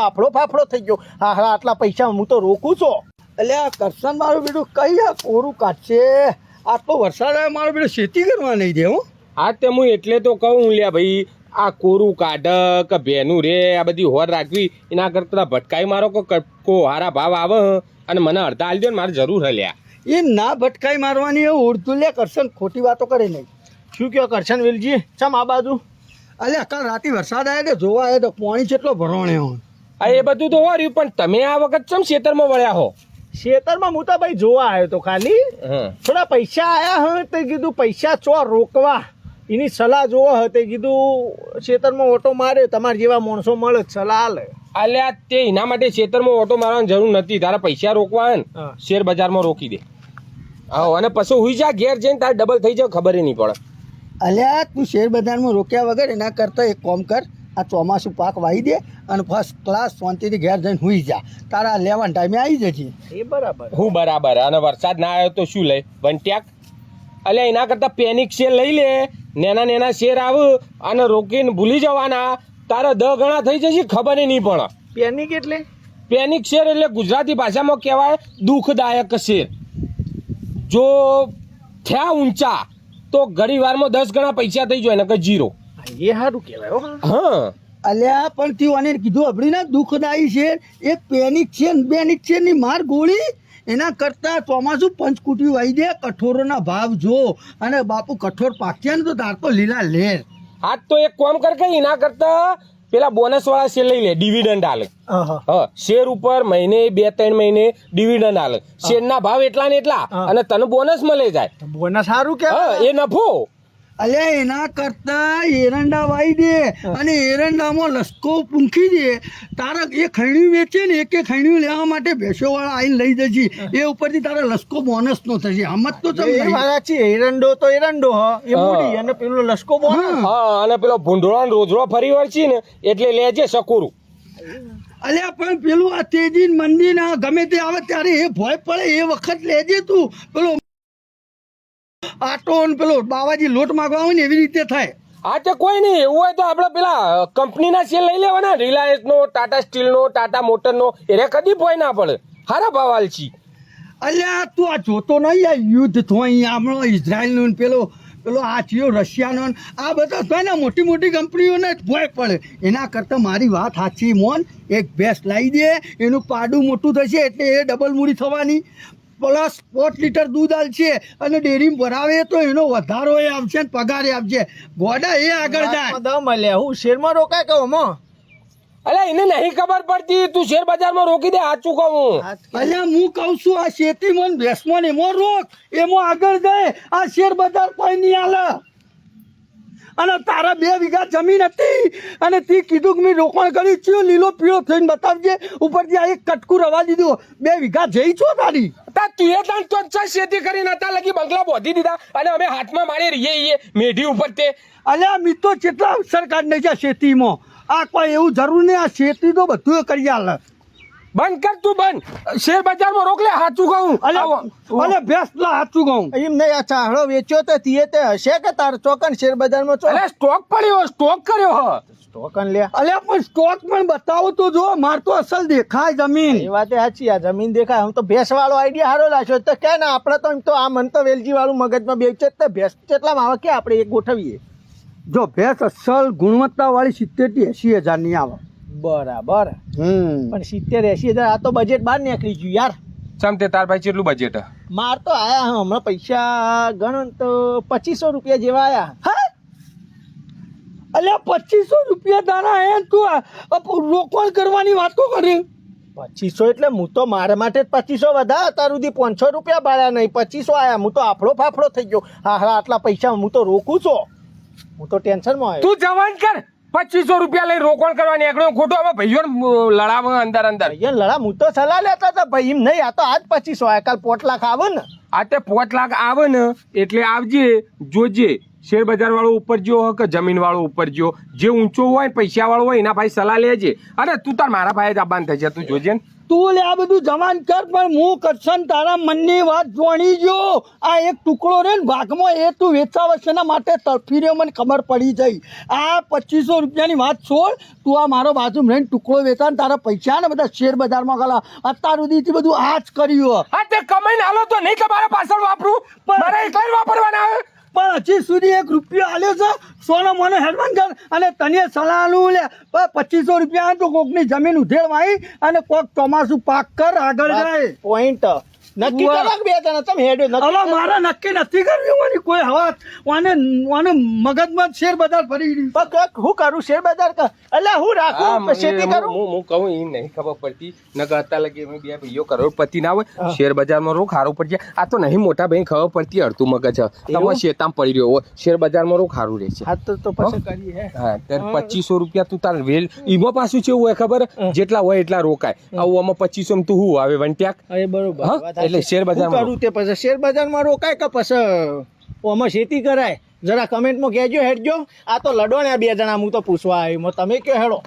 આપણો ફાફડો થઈ ગયો. હા હા આટલા પૈસા હું તો રોકું છું. એટલે આ કરશન મારું બેટું કઈ આ કોરું કાઢશે? આટલો વરસાદ આવે મારું બેટું ખેતી કરવા નહીં દે હું. હા તે હું એટલે તો કહું લ્યા ભાઈ આ કોરું કાઢ કે ભેનું રે આ બધી હોર રાખવી એના કરતા ભટકાઈ મારો કે હારા ભાવ આવે અને મને અડધા આલી દો ને મારે જરૂર હલ્યા એ ના ભટકાઈ મારવાની એ ઉડતું લે કરશન ખોટી વાતો કરે નહીં. શું કહો કરશન વેલજી? ચમ આ બાજુ? અલ્યા કાલ રાતે વરસાદ આવ્યો તો જોવા આવ્યો તો પાણી જેટલો ભરવાણે હું. આ એ બધું તો હો રહ્યું પણ તમે આ વખત ચમ ખેતરમાં વળ્યા હો? ખેતરમાં હું તો ભાઈ જોવા આવ્યો તો ખાલી. હા. થોડા પૈસા આયા હ તે કીધું પૈસા ચો રોકવા. એની સલાહ જોવા હતે તે કીધું ખેતરમાં ઓટો માર્યો તમારા જેવા માણસો મળે સલાહ લે. અલ્યા તે એના માટે ખેતરમાં ઓટો મારવાની જરૂર નથી. તારા પૈસા રોકવા હે ને શેર બજારમાં રોકી દે. આવો અને પછી હુઈ જા ઘેર જઈને તારે ડબલ થઈ જાવ ખબર નહીં પડે. અલ્યા તું શેર બજારમાં રોક્યા વગર એના કરતાં એક કોમ કર આ ચોમાસું પાક વાવી દે અને ફર્સ્ટ ક્લાસ શાંતિથી ઘેર જઈને હુઈ જા. તારા લેવાન ટાઈમે આવી જજે. એ બરાબર. હું બરાબર. અને વરસાદ ના આવ્યો તો શું લઈ વંટ્યાક? અલ્યા એના કરતાં પેનિક શેર લઈ લે. નેના નેના શેર આવ અને રોકીને ભૂલી જવાના. તારા દહ ગણા થઈ જશે ખબર નહીં પણ. પેનિક એટલે? પેનિક શેર એટલે ગુજરાતી ભાષામાં કહેવાય દુઃખદાયક શેર. જો થયા ઊંચા તો ઘણી વારમાં દસ ગણા પૈસા થઈ જાય નકર જીરો. હા, એ સારું કહેવાય હો. હા. અલ્યા પણ તું અને કીધું અભડી ના દુઃખદાયી છે. એ પેનિક છે ને બેનિક છે ની માર ગોળી. એના કરતા ચોમાસું પંચકુટી વાઈ દે કઠોરોના ભાવ જો. અને બાપુ કઠોર પાક્યા ને તો તાર તો લીલા લે. આજ તો એક કોમ કર કે એના કરતા પેલા બોનસ વાળા શેર લઈ લે ડિવિડન્ડ આલે. શેર ઉપર મહિને બે ત્રણ મહિને ડિવિડન્ડ આલે. શેરના ભાવ એટલા ને એટલા. અને તને બોનસ મળે જાય. બોનસ સારું હા એ નફો. અલ્યા એના કરતા એરંડા વાઈ દે અને એરંડામાં લસકો પૂંખી દે. તારા એ ખૈણ્યું વેચે ને એક એક ખૈણ્યું લેવા માટે ભેંસોવાળા આવીને લઈ જજે. એ ઉપરથી તારા લસકો બોનસ નો થશે. આમ જ તો તમે એરંડો તો એરંડો હ. એ. મૂડી અને પેલો લસકો બોનસ હા. અને પેલો ભૂંડોળા રોજરો ફરી વળશી ને એટલે લેજે સકુરું. અલ્યા પણ પેલું આ તેજી મંદિર ગમે તે આવે ત્યારે એ ભય પડે એ વખત લેજે તું. પેલો આટો ને પેલો બાવાજી લોટ માગવા હોય ને એવી રીતે થાય. હા તો કોઈ નહીં એવું હોય તો આપણે પેલા કંપનીના શેર લઈ લેવાના રિલાયન્સ નો ટાટા સ્ટીલ નો ટાટા મોટર નો એને કદી ભોય ના પડે. હારા ભાવ આલછી અલ્યા તું આ જોતો નહીં આ યુદ્ધ અહીંયા આપણો ઇઝરાયલનો ને પેલો પેલો આ થયો રશિયાનો આ બધા થાય ને મોટી મોટી કંપનીઓને ભોય ભય પડે. એના કરતાં મારી વાત સાચી મોન એક ભેંસ લાવી દે એનું પાડું મોટું થશે એટલે એ ડબલ મૂડી થવાની. પ્લસ પોટ લીટર દૂધ આલશે અને ડેરી ભરાવે તો એનો વધારો એ આવશે ને પગાર એ આવશે. ગોડા એ આગળ જાય. દમ મળ્યા હું શેરમાં રોકાય કહો મો અલ્યા એને નહીં ખબર પડતી તું શેર બજારમાં રોકી દે સાચું કહું અલ્યા હું કહું છું આ શેતી મન ભેંસમાં ને એમાં રોક. એમાં આગળ જાય આ શેર બજાર કોઈ નહીં હાલે અને તારા બે વીઘા જમીન હતી અને તે કીધું કે મેં રોકાણ કર્યું છું લીલો પીળો થઈને બતાવજે. ઉપરથી આ એક કટકું રવા દીધું. બે વીઘા જઈ છો તારી? તા તુએ તાન તો ખેતી કરીને હતા લગી બંગલા બોધી દીધા અને અમે હાથમાં મારી રહીએ ઈએ મેઢી ઉપર તે. અલ્યા મી તો કેટલા સરકાર નહીં છે શેતીમાં. આ કોઈ એવું જરૂર નહીં, આ શેતી તો બધું કરી હાલે બંધ કર તું બંધ. શેર બજારમાં રોક લે સાચું કહું. અને ભેસલા હાચું લા સાચું કહું. એમ નહીં આ ચાહડો વેચ્યો તો તીએ તે હશે કે તાર ચોકન શેર બજારમાં ચો અરે સ્ટોક પડ્યો સ્ટોક કર્યો હ. સ્ટોકન લે. અલ્યા પણ સ્ટોક પણ બતાવો તો જો માર તો અસલ દેખાય જમીન. એ વાત સાચી આ જમીન દેખાય. હું તો ભેસ વાળો આઈડિયા હારો લાગ્યો. તો કે ના આપણે તો એમ તો આ મન તો વેલજી વાળું મગજમાં બેચે તો ભેસ કેટલા માં આવે કે આપણે એક ગોઠવીએ? જો ભેંસ અસલ ગુણવત્તા વાળી સિત્તેરથી એસી હજારની આવે બરાબર. હમ. પણ સિત્તેર એસી હજાર આ તો બજેટ બહાર નીકળી ગયું યાર. સમતે તે તાર ભાઈ કેટલું બજેટ માર તો આયા હા હમણાં પૈસા ગણો તો પચીસો રૂપિયા જેવા આયા. હા? અલ્યા પચીસો રૂપિયા તારા હે તું રોકડ કરવાની વાત કો કરી? પચીસો એટલે હું તો મારા માટે જ પચીસો વધા અત્યાર સુધી પાંચસો રૂપિયા ભાડ્યા નહીં પચીસો આયા. હું તો આપણો ફાફડો થઈ ગયો. હા હા આટલા પૈસા હું તો રોકું છું. હું તો ટેન્શનમાં આવ્યો. તું જવાન કર. પચીસો રૂપિયા લઈ રોકણ કરવાની. એકડો ખોટો. હવે ભાઈઓ લડાવ અંદર અંદર. અહીંયા લડા હું તો સલાહ લેતા હતા. ભાઈ એમ નહીં આ તો આજ પચીસો. આ કાલ પોટ લાખ આવે ને. આ તે પોટ લાખ આવે ને એટલે આવજે જોજે. શેર બજાર વાળો ઉપર જો કે જમીન વાળો ઉપર જ્યો? જે ઊંચો હોય પૈસા વાળો હોય એના ભાઈ સલાહ લેજે. અરે તું તાર મારા ભાઈ જ આબાન થઈ તું જોજે ને. તું લે આ બધું જવાન કર પણ હું કરશન તારા મનની વાત જોણી જો આ એક ટુકડો રે ને ભાગમાં એ તું વેચાવે છે એના માટે તરફી રહ્યો મને ખબર પડી જઈ. આ પચીસો રૂપિયાની વાત છોડ તું આ મારો બાજુ રહીને ટુકડો વેચા ને તારા પૈસા ને બધા શેર બજારમાં ગલા. અત્યાર સુધીથી બધું આ જ કર્યું હા. તે કમાઈને હાલો તો નહીં કે મારા પાછળ વાપરું? પણ- મારે એકલા વાપરવાના આવે? પણ હજી સુધી એક રૂપિયો આલ્યો છે. સોનો મને હેડવાન કર. અને તને સલાહ આલું લે. પચીસો રૂપિયા તો કોકની જમીન ઉધેડવાઈ અને કોક ચોમાસું પાક કર આગળ જાય. પોઈન્ટ નક્કી. કરો બે તને તમે હેડો નક્કી હવે કરો. નક્કી નથી કરવી મારી કોઈ હવા વાને વાને મગજમાં શેર બજાર ફરી ગયું પણ હું કરું શેર બજાર એટલે હું રાખું? મને- કરું? હું હું કહું એ નહીં ખબર પડતી. નકર અત્યારે લગી અમે બે ભાઈઓ કરોડપતિ ના હોય શેર બજારમાં રોક હારું પડી જાય. આ તો નહીં મોટા ભાઈ ખબર પડતી અડતું મગજ. તમે? શેતામ પડી રહ્યો હોય. શેર બજારમાં રોક સારું રહેશે હા તો તો પછી કરીએ હે. પચીસો રૂપિયા તું તાર વેલ ઈમો પાછું છે હોય ખબર? જેટલા હોય એટલા રોકાય. આવું આમાં પચીસો તું હું આવે વંટ્યાક? એ બરોબર. એટલે શેર બજાર તે પછી. શેર બજારમાં રોકાય કે પછી? ઓમાં ખેતી કરાય? જરા કમેન્ટમાં કહેજો હેડજો. આ તો લડો ને આ બે જણા હું તો પૂછવા આવ્યો. તમે કયો હેડો.